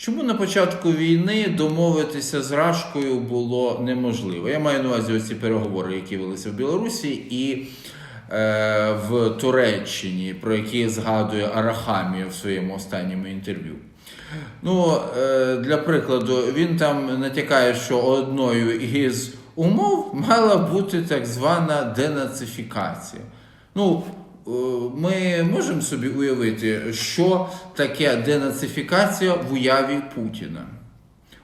Чому на початку війни домовитися з Рашкою було неможливо? Я маю на увазі оці переговори, які велися в Білорусі і е, в Туреччині, про які згадує Арахамія в своєму останньому інтерв'ю. Ну, е, для прикладу, він там натякає, що одною із умов мала бути так звана денацифікація. Ну, ми можемо собі уявити, що таке денацифікація в уяві Путіна.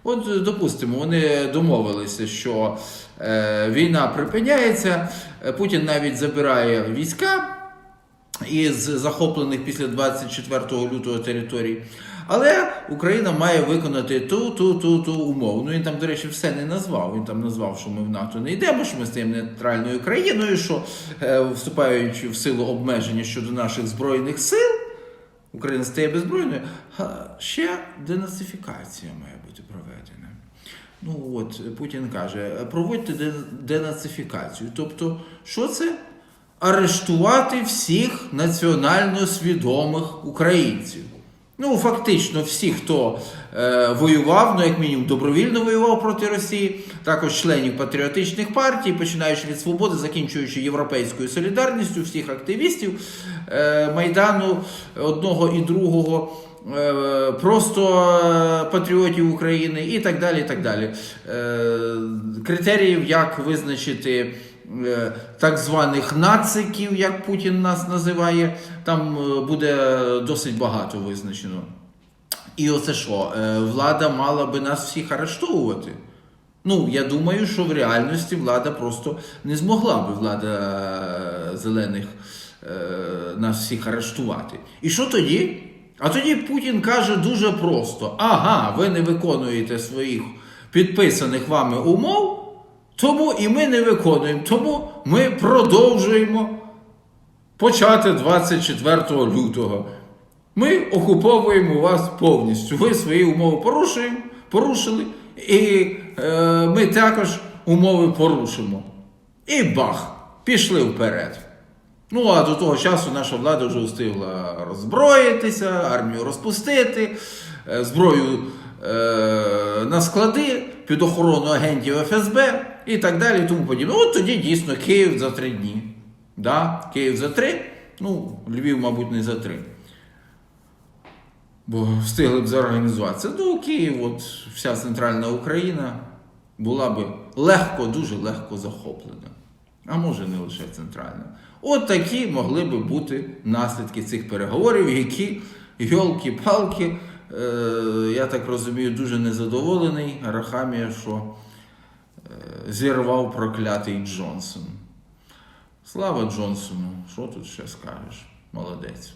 От, допустимо, вони домовилися, що е, війна припиняється, е, Путін навіть забирає війська із захоплених після 24 лютого територій. Але Україна має виконати ту, ту, ту, ту умову. Ну він там, до речі, все не назвав. Він там назвав, що ми в НАТО не йдемо, що ми стаємо нейтральною країною, що е, вступаючи в силу обмеження щодо наших збройних сил, Україна стає беззбройною. Ще денацифікація має бути проведена. Ну от Путін каже: проводьте денацифікацію. Тобто, що це? Арештувати всіх національно свідомих українців. Ну, фактично, всі, хто е, воював, ну як мінімум добровільно воював проти Росії, також членів патріотичних партій, починаючи від свободи, закінчуючи європейською солідарністю, всіх активістів е, майдану одного і другого. е, Просто е, патріотів України і так далі. і так далі. Е, Критеріїв, як визначити так званих нациків, як Путін нас називає, там е, буде досить багато визначено. І оце що? Е, Влада мала би нас всіх арештовувати. Ну, я думаю, що в реальності влада просто не змогла би влада е, зелених е, нас всіх арештувати. І що тоді? А тоді Путін каже дуже просто: ага, ви не виконуєте своїх підписаних вами умов, тому і ми не виконуємо. Тому ми продовжуємо почати 24 лютого. Ми окуповуємо вас повністю. Ви свої умови порушуємо, порушили, і е, ми також умови порушимо. І бах! Пішли вперед. Ну, а до того часу наша влада вже встигла роззброїтися, армію розпустити, е, зброю е, на склади під охорону агентів ФСБ і так далі. І тому подібне. От тоді дійсно Київ за три дні. Да? Київ за три, ну, Львів, мабуть, не за три. Бо встигли б зорганізуватися. Ну, Київ, от вся центральна Україна була би легко, дуже легко захоплена. А може не лише центральна. От такі могли би бути наслідки цих переговорів, які йолки-палки, е, я так розумію, дуже незадоволений Рахамія, що е, зірвав проклятий Джонсон. Слава Джонсону, що тут ще скажеш? Молодець.